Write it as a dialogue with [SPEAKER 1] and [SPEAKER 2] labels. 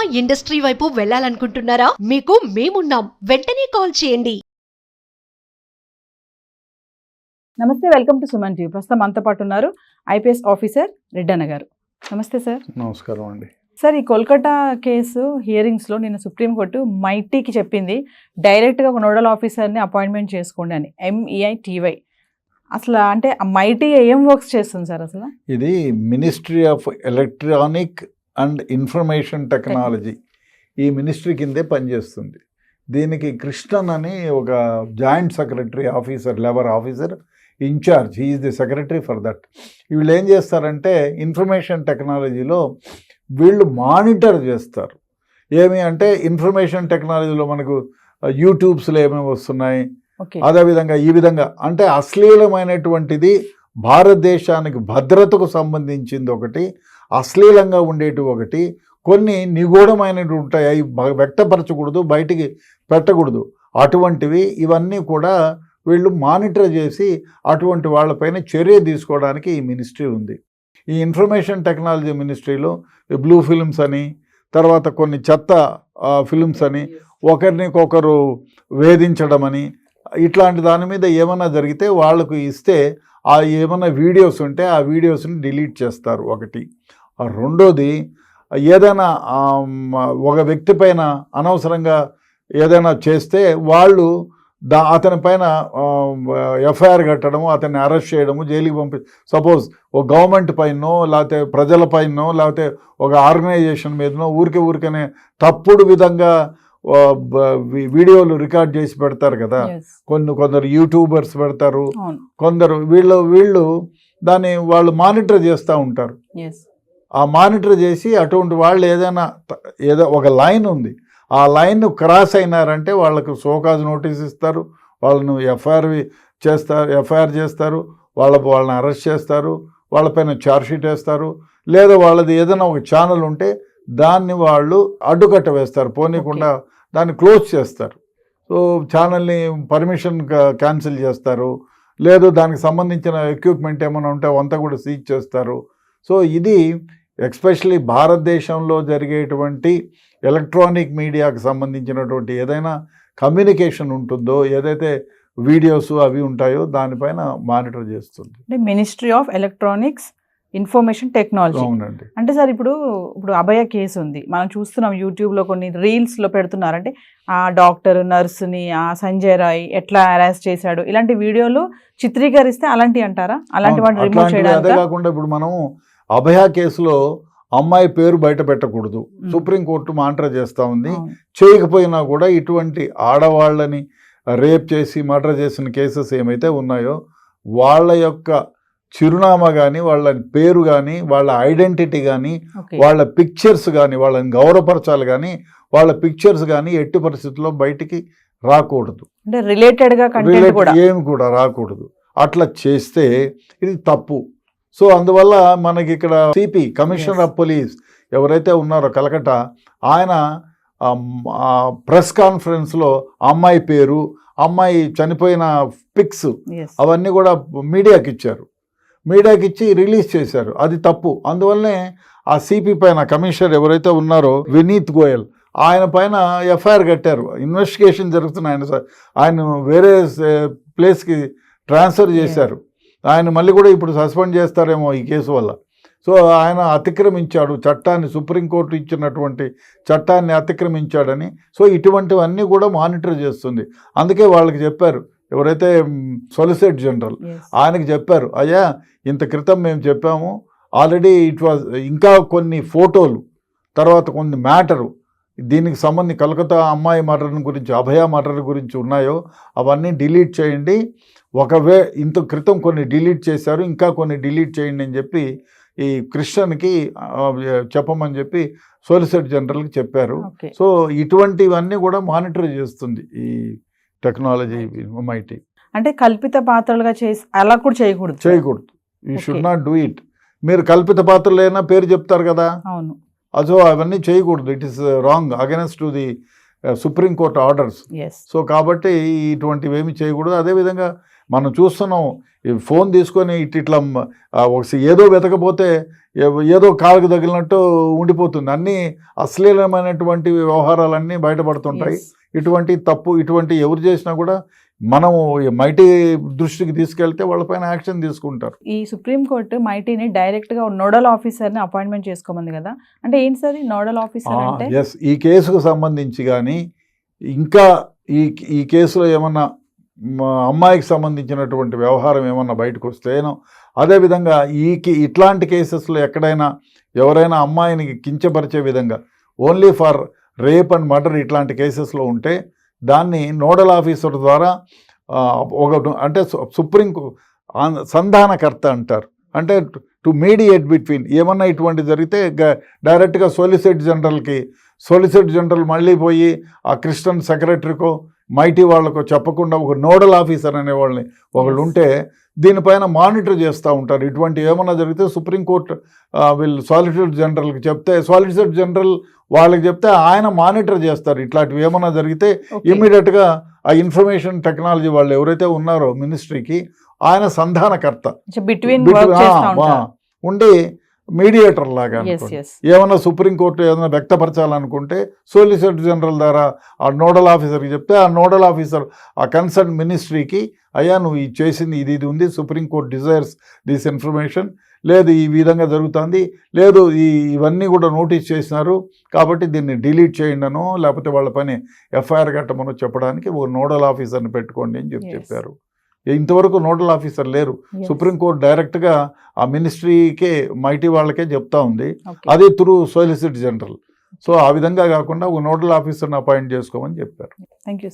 [SPEAKER 1] Cinema industry వైపు వెళ్ళాలనుకుంటున్నారా? మీకు మేమున్నాం. వెంటనే కాల్ చేయండి.
[SPEAKER 2] నమస్తే వెల్కమ్ టు సుమన్ టీవీ. ప్రస్తుతం మనతో పాటు ఉన్నారు ఐపీఎస్ ఆఫీసర్ రెడ్డన్న గారు. నమస్తే సార్.
[SPEAKER 3] నమస్కారం అండి.
[SPEAKER 2] సార్ ఈ కోల్కతా కేసు హియరింగ్స్లో నిన్న సుప్రీంకోర్టు మైటీకి చెప్పింది డైరెక్ట్గా ఒక నోడల్ ఆఫీసర్ని అపాయింట్మెంట్ చేసుకోండి అని E ఎంఈఐ టీవై అసలు అంటే ఆ మైటీ ఏం వర్క్స్ చేస్తుంది సార్ అసలు?
[SPEAKER 3] ఇది ministry of electronic and information technology ఈ మినిస్ట్రీ కిందే పనిచేస్తుంది. దీనికి కృష్ణన్ అని ఒక joint secretary officer level officer incharge he is the secretary for that వీళ్ళు ఏం చేస్తారంటే ఇన్ఫర్మేషన్ టెక్నాలజీలో వీళ్ళు మానిటర్ చేస్తారు. ఏమి అంటే ఇన్ఫర్మేషన్ టెక్నాలజీలో మనకు యూట్యూబ్స్లో ఏమేమి వస్తున్నాయి? అదేవిధంగా ఈ విధంగా అంటే అశ్లీలమైనటువంటిది భారతదేశానికి భద్రతకు సంబంధించింది ఒకటి అశ్లీలంగా ఉండేటి ఒకటి కొన్ని నిగూఢమైనవి ఉంటాయి అవి వ్యక్తపరచకూడదు బయటికి పెట్టకూడదు. అటువంటివి ఇవన్నీ కూడా వీళ్ళు మానిటర్ చేసి అటువంటి వాళ్ళపైన చర్య తీసుకోవడానికి ఈ మినిస్ట్రీ ఉంది. ఈ ఇన్ఫర్మేషన్ టెక్నాలజీ మినిస్ట్రీలో బ్లూ ఫిల్మ్స్ అని తర్వాత కొన్ని చెత్త ఫిల్మ్స్ అని ఒకరినికొకరు వేధించడం అని ఇట్లాంటి దాని మీద ఏమైనా జరిగితే వాళ్ళకు ఇస్తే ఆ ఏమైనా వీడియోస్ ఉంటే ఆ వీడియోస్ని డిలీట్ చేస్తారు ఒకటి. రెండోది ఏదైనా ఒక వ్యక్తి పైన అనవసరంగా ఏదైనా చేస్తే వాళ్ళు దా అతని పైన ఎఫ్ఐఆర్ కట్టడము అతన్ని అరెస్ట్ చేయడము జైలుకి పంపి సపోజ్ ఒక గవర్నమెంట్ పైనో లేకపోతే ప్రజల పైనో లేకపోతే ఒక ఆర్గనైజేషన్ మీదనో ఊరికే ఊరికనే తప్పుడు విధంగా వీడియోలు రికార్డ్ చేసి పెడతారు కదా. కొన్ని కొందరు యూట్యూబర్స్ పెడతారు. కొందరు వీళ్ళు వీళ్ళు దాన్ని వాళ్ళు మానిటర్ చేస్తూ ఉంటారు. ఆ మానిటర్ చేసి అటువంటి వాళ్ళు ఏదైనా ఏదో ఒక లైన్ ఉంది. ఆ లైన్ క్రాస్ అయినారంటే వాళ్ళకు సోకాజ్ నోటీస్ ఇస్తారు వాళ్ళను ఎఫ్ఐఆర్ చేస్తారు ఎఫ్ఐఆర్ చేస్తారు వాళ్ళ వాళ్ళని అరెస్ట్ చేస్తారు వాళ్ళపైన ఛార్జ్షీట్ వేస్తారు లేదా వాళ్ళది ఏదైనా ఒక ఛానల్ ఉంటే దాన్ని వాళ్ళు అడ్డుకట్ట వేస్తారు పోనీకుండా దాన్ని క్లోజ్ చేస్తారు. సో ఛానల్ని పర్మిషన్ క్యాన్సిల్ చేస్తారు లేదు దానికి సంబంధించిన ఎక్విప్మెంట్ ఏమైనా ఉంటే అవంతా కూడా సీజ్ చేస్తారు. సో ఇది ఎక్స్పెషలీ భారతదేశంలో జరిగేటువంటి ఎలక్ట్రానిక్ మీడియాకు సంబంధించినటువంటి ఏదైనా కమ్యూనికేషన్ ఉంటుందో ఏదైతే వీడియోస్ అవి ఉంటాయో దానిపైన మానిటర్ చేస్తుంది.
[SPEAKER 2] అంటే ministry of electronics information technology.
[SPEAKER 3] అవునండి.
[SPEAKER 2] అంటే సార్ ఇప్పుడు ఇప్పుడు అభయ కేసు ఉంది. మనం చూస్తున్నాం యూట్యూబ్లో కొన్ని రీల్స్లో పెడుతున్నారు అంటే ఆ డాక్టర్ నర్సుని ఆ సంజయ్ రాయ్ ఎట్లా అరెస్ట్ చేశాడు? ఇలాంటి వీడియోలు చిత్రీకరిస్తే అలాంటివి అంటారా? అలాంటి వాటిని రిమూవ్ చేయడానికి?
[SPEAKER 3] కాకుండా ఇప్పుడు మనం అభయ కేసులో అమ్మాయి పేరు బయట పెట్టకూడదు. సుప్రీంకోర్టు మానిటర్ చేస్తూ ఉంది. చేయకపోయినా కూడా ఇటువంటి ఆడవాళ్ళని రేప్ చేసి మర్డర్ చేసిన కేసెస్ ఏమైతే ఉన్నాయో వాళ్ళ యొక్క చిరునామా కానీ వాళ్ళ పేరు కానీ వాళ్ళ ఐడెంటిటీ కానీ వాళ్ళ పిక్చర్స్ కానీ వాళ్ళని గౌరవపరచాలి కానీ వాళ్ళ పిక్చర్స్ కానీ ఎట్టి పరిస్థితుల్లో బయటికి రాకూడదు.
[SPEAKER 2] అంటే రిలేటెడ్గా కంటెంట్
[SPEAKER 3] రిలేట్
[SPEAKER 2] కూడా.
[SPEAKER 3] ఏమి కూడా రాకూడదు. అట్లా చేస్తే ఇది తప్పు. సో అందువల్ల మనకి ఇక్కడ సిపి కమిషనర్. ఆఫ్ పోలీస్ ఎవరైతే ఉన్నారో కలకట్ట ఆయన ప్రెస్ కాన్ఫరెన్స్లో అమ్మాయి పేరు అమ్మాయి చనిపోయిన పిక్స్. అవన్నీ కూడా మీడియాకి ఇచ్చారు. మీడియాకి ఇచ్చి రిలీజ్ చేశారు. అది తప్పు. అందువల్లనే ఆ సిపి పైన కమిషనర్ ఎవరైతే ఉన్నారో వినీత్ గోయల్ ఆయన పైన ఎఫ్ఐఆర్ కట్టారు. ఇన్వెస్టిగేషన్ జరుగుతున్న ఆయన ఆయన వేరే ప్లేస్కి ట్రాన్స్ఫర్ చేశారు. ఆయన మళ్ళీ కూడా ఇప్పుడు సస్పెండ్ చేస్తారేమో ఈ కేసు వల్ల. సో ఆయన అతిక్రమించాడు చట్టాన్ని సుప్రీంకోర్టు ఇచ్చినటువంటి చట్టాన్ని అతిక్రమించాడని. సో ఇటువంటివన్నీ కూడా మానిటర్ చేస్తుంది. అందుకే వాళ్ళకి చెప్పారు ఎవరైతే సొలిసిటర్ జనరల్. ఆయనకి చెప్పారు అయ్యా ఇంత క్రితం మేము చెప్పాము ఆల్రెడీ ఇట్ వాజ్ ఇంకా కొన్ని ఫోటోలు తర్వాత కొన్ని మ్యాటరు దీనికి సంబంధి కలకత్తా అమ్మాయి మర్డర్ గురించి అభయ మర్డర్ గురించి ఉన్నాయో అవన్నీ డిలీట్ చేయండి ఒకవే ఇంత క్రితం కొన్ని డిలీట్ చేశారు ఇంకా కొన్ని డిలీట్ చేయండి అని చెప్పి ఈ క్రిస్టియన్కి చెప్పమని చెప్పి సోలిసిటర్ జనరల్కి చెప్పారు. సో ఇటువంటివన్నీ కూడా మానిటర్ చేస్తుంది ఈ టెక్నాలజీ ఎంఐటి
[SPEAKER 2] అంటే కల్పిత పాత్రలుగా చేసి అలా కూడా చేయకూడదు.
[SPEAKER 3] చేయకూడదు. You. Should not do it మీరు కల్పిత పాత్రలు అయినా పేరు చెప్తారు కదా?
[SPEAKER 2] అవును.
[SPEAKER 3] అసో అవన్నీ చేయకూడదు. It is wrong against to the supreme court orders so కాబట్టి ఇటువంటివి ఏమి చేయకూడదు. అదేవిధంగా మనం చూస్తున్నాం ఈ ఫోన్ తీసుకొని ఇట్ ఇట్లా మ- ఆ, ఒక ఏదో వెతకపోతే ఏదో కాలుకు తగిలినట్టు ఉండిపోతుంది. అన్నీ అశ్లీలమైనటువంటి వ్యవహారాలన్నీ బయటపడుతుంటాయి. ఇటువంటి తప్పు ఇటువంటి ఎవరు చేసినా కూడా మనం మైటీ దృష్టికి తీసుకెళ్తే వాళ్ళపైన యాక్షన్ తీసుకుంటారు.
[SPEAKER 2] ఈ సుప్రీంకోర్టు మైటీని డైరెక్ట్గా నోడల్ ఆఫీసర్ని అపాయింట్మెంట్ చేసుకోమంది కదా? అంటే ఏంటి సార్ నోడల్ ఆఫీసర్ అంటే?
[SPEAKER 3] ఎస్ ఈ కేసుకు సంబంధించి కానీ ఇంకా ఈ ఈ కేసులో ఏమన్నా మా అమ్మాయికి సంబంధించినటువంటి వ్యవహారం ఏమన్నా బయటకు వస్తేనో అదేవిధంగా ఈ ఇట్లాంటి కేసెస్లో ఎక్కడైనా ఎవరైనా అమ్మాయిని కించపరిచే విధంగా only for rape and murder ఇట్లాంటి కేసెస్లో ఉంటే దాన్ని నోడల్ ఆఫీసర్ ద్వారా ఒక అంటే సుప్రీం సంధానకర్త అంటారు. అంటే టు మీడియేట్ బిట్వీన్ ఏమన్నా ఇటువంటి జరిగితే గ- డైరెక్ట్గా సోలిసిట్ జనరల్కి సోలిసిట్ జనరల్ మళ్ళీ పోయి ఆ క్రిస్టియన్ సెక్రటరీకో మైటీ వాళ్ళకో చెప్పకుండా ఒక నోడల్ ఆఫీసర్ అనే వాళ్ళని ఒకళ్ళు ఉంటే దీనిపైన మానిటర్ చేస్తూ ఉంటారు. ఇటువంటి ఏమన్నా జరిగితే సుప్రీంకోర్టు వీళ్ళు సాలిసిటర్ జనరల్కి చెప్తే సాలిసిటర్ జనరల్ వాళ్ళకి చెప్తే ఆయన మానిటర్ చేస్తారు. ఇట్లాంటివి ఏమన్నా జరిగితే ఇమ్మీడియట్గా ఆ ఇన్ఫర్మేషన్ టెక్నాలజీ వాళ్ళు ఎవరైతే ఉన్నారో మినిస్ట్రీకి ఆయన సంధానకర్త. ఉండి మీడియేటర్ లాగా ఏమన్నా సుప్రీంకోర్టు ఏదైనా వ్యక్తపరచాలనుకుంటే సోలిసిటర్ జనరల్ ద్వారా ఆ నోడల్ ఆఫీసర్కి చెప్తే ఆ నోడల్ ఆఫీసర్ ఆ కన్సర్న్ మినిస్ట్రీకి అయ్యా నువ్వు ఇది చేసింది ఇది ఇది ఉంది సుప్రీంకోర్టు డిజైర్స్ దిస్ ఇన్ఫర్మేషన్. లేదు ఈ విధంగా జరుగుతుంది. లేదు ఈ ఇవన్నీ కూడా నోటీస్ చేసినారు. కాబట్టి దీన్ని డిలీట్ చేయండనో లేకపోతే వాళ్ళ పని ఎఫ్ఐఆర్ కట్టమనో చెప్పడానికి ఓ నోడల్ ఆఫీసర్ని పెట్టుకోండి అని చెప్పి. చెప్పారు. ఇంతవరకు నోడల్ ఆఫీసర్ లేరు. సుప్రీంకోర్టు డైరెక్ట్గా ఆ మినిస్ట్రీకే మైటీ వాళ్ళకే చెప్తా ఉంది. అది త్రూ సోలిసిటర్ జనరల్. సో ఆ విధంగా కాకుండా ఒక నోడల్ ఆఫీసర్ని అపాయింట్ చేసుకోమని చెప్పారు.
[SPEAKER 2] Thank you